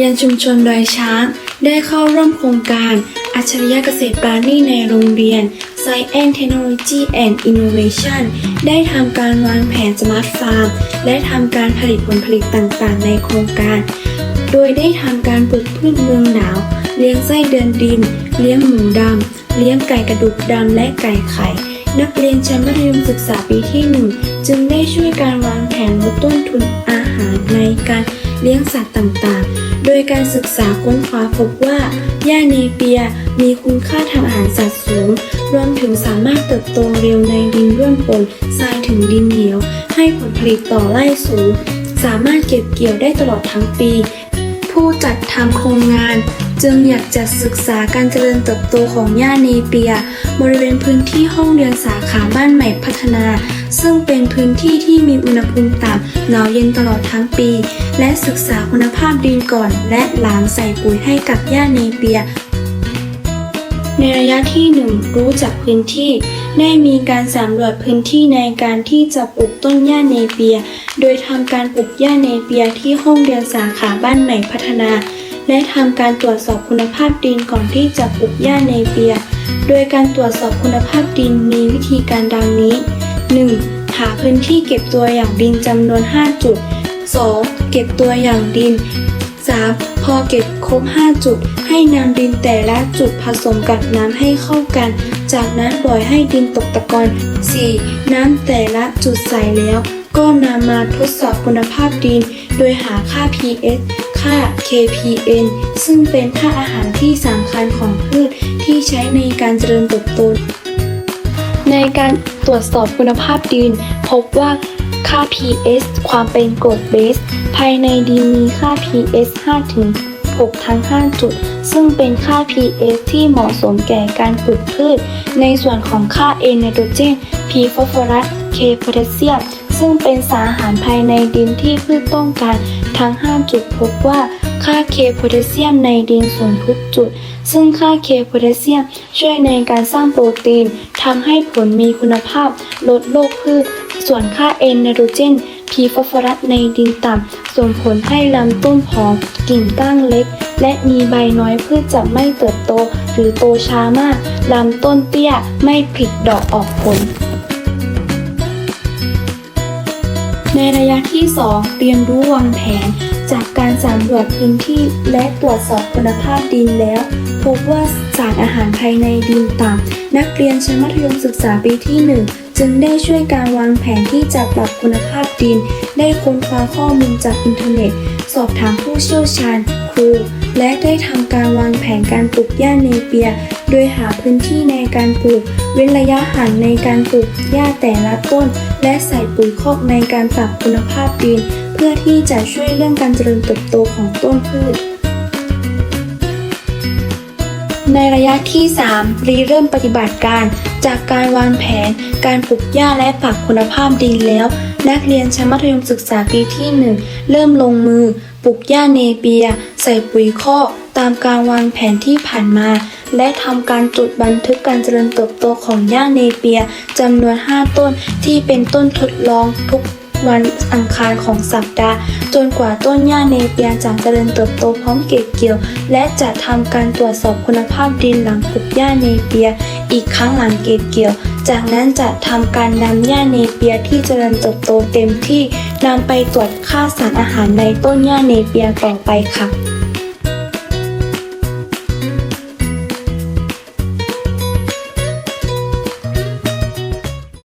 รียนชุมชนดอยช้าง ได้เข้าร่วมโครงการ อัจฉริยะเกษตรปราณีในโรงเรียน Science Technology and Innovation ได้ทำการวางแผนสมาร์ทฟาร์ม และทำการผลิตผลผลิตต่างๆ ในโครงการ โดยได้ทำการปลูกพืชเมืองหนาว เลี้ยงไส้เดือนดิน เลี้ยงหมูดำ เลี้ยงไก่กระดูกดำและไก่ไข่นักเรียนชั้นมัธยมศึกษาปีที่หนึ่งจึงได้ช่วยการวางแผนลดต้นทุนอาหารในการเลี้ยงสัตว์ต่างๆ ดยการศึกษาค้นคว้าพบว่าหญ้าเนเปียมีคุณค่าทางอาหารสัตว์สูง รวมถึงสามารถเติบโตเร็วในดินร่วนปนทรายถึงดินเหนียว ให้ผลผลิตต่อไร่สูง สามารถเก็บเกี่ยวได้ตลอดทั้งปี จัดทำโครงงาน จึงอยากจะศึกษาการเจริญเติบโตของหญ้าเนเปีย บริเวณพื้นที่ห้องเรียนสาขาบ้านใหม่พัฒนา ซึ่งเป็นพื้นที่ที่มีอุณหภูมิต่ำหนาวเย็นตลอดทั้งปี และศึกษาคุณภาพดินก่อน และหลังใส่ปุ๋ยให้กับหญ้าเนเปียในระยะที่ 1 รู้จักพื้นที่ ได้มีการสำรวจพื้นที่ในการที่จะปลูกต้นหญ้าเนเปีย โดยทำการปลูกหญ้าเนเปียที่ห้องเรียนสาขาบ้านใหม่พัฒนา และทำการตรวจสอบคุณภาพดินก่อนที่จะปลูกหญ้าเนเปีย โดยการตรวจสอบคุณภาพดินมีวิธีการดังนี้ 1. หาพื้นที่เก็บตัวอย่างดินจำนวน 5 จุด 2. เก็บตัวอย่างดิน 3. พอเก็บครบ 5 จุด ให้นำดินแต่ละจุดผสมกับน้ำให้เข้ากัน จากนั้นปล่อยให้ดินตกตะกอน 4. น้ำแต่ละจุดใส่แล้ว ก็นำมาทดสอบคุณภาพดิน โดยหาค่า pH ค่า KPN ซึ่งเป็นค่าอาหารที่สำคัญของพืชที่ใช้ในการเจริญเติบโต ในการตรวจสอบคุณภาพดิน พบว่าค่า pH ความเป็นกรดเบส ภายในดินมีค่า pH 5ถึง6ทั้ง 5 จุด ซึ่งเป็นค่า pH ที่เหมาะสมแก่การปลูกพืช ในส่วนของค่า N ไนโตรเจน P ฟอสฟอรัส K โพแทสเซียม ซึ่งเป็นสารอาหารภายในดินที่พืชต้องการ ทั้ง5จุดพบว่าค่า K โพแทสเซียมในดินสูงทุกจุด ซึ่งค่า K โพแทสเซียมช่วยในการสร้างโปรตีนทำให้ผลมีคุณภาพ ลดโรคพืช ส่วนค่า N ไนโตรเจน P ฟอสฟอรัสในดินต่ำส่งผลให้ลำต้นผอมกิ่งก้านเล็ก และมีใบน้อยพืชจะไม่เติบโต หรือโตช้ามากลำต้นเตี้ยไม่ผลิดอกออกผล ในระยะที่ 2 เตรียมรู้วางแผน จากการสำรวจพื้นที่และตรวจสอบคุณภาพดินแล้ว พบว่าสารอาหารภายในดินต่ำนักเรียนชั้นมัธยมศึกษาปีที่ 1 จึงได้ช่วยการวางแผนที่จะปรับคุณภาพดิน ได้ค้นคว้าข้อมูลจากอินเทอร์เน็ต สอบถามผู้เชี่ยวชาญ ครูและได้ทำการวางแผนการปลูกหญ้าเนเปีย โดยหาพื้นที่ในการปลูก เว้นระยะห่างในการปลูกหญ้าแต่ละต้น และใส่ปุ๋ยคอกในการปรับคุณภาพดิน เพื่อที่จะช่วยเรื่องการเจริญเติบโตของต้นพืชในระยะที่ 3 รีเริ่มปฏิบัติการ จากการวางแผน การปลูกหญ้าและปรับคุณภาพดินแล้ว นักเรียนชั้นมัธยมศึกษาปีที่ 1 เริ่มลงมือ ปลูกหญ้าเนเปีย ใส่ปุ๋ยคอกตามการวางแผนที่ผ่านมา และทำการจดบันทึกการเจริญเติบโตของหญ้าเนเปียจำนวน 5 ต้นที่เป็นต้นทดลองทุกวันอังคารของสัปดาห์ จนกว่าต้นหญ้าเนเปียจะเจริญเติบโตพร้อมเก็บเกี่ยว และจะทำการตรวจสอบคุณภาพดินหลังปลูกหญ้าเนเปีย อีกครั้งหลังเก็บเกี่ยว จากนั้นจะทำการนำหญ้าเนเปียที่เจริญเติบโตเต็มที่นำไปตรวจค่าสารอาหารในต้นหญ้าเนเปียต่อไปค่ะ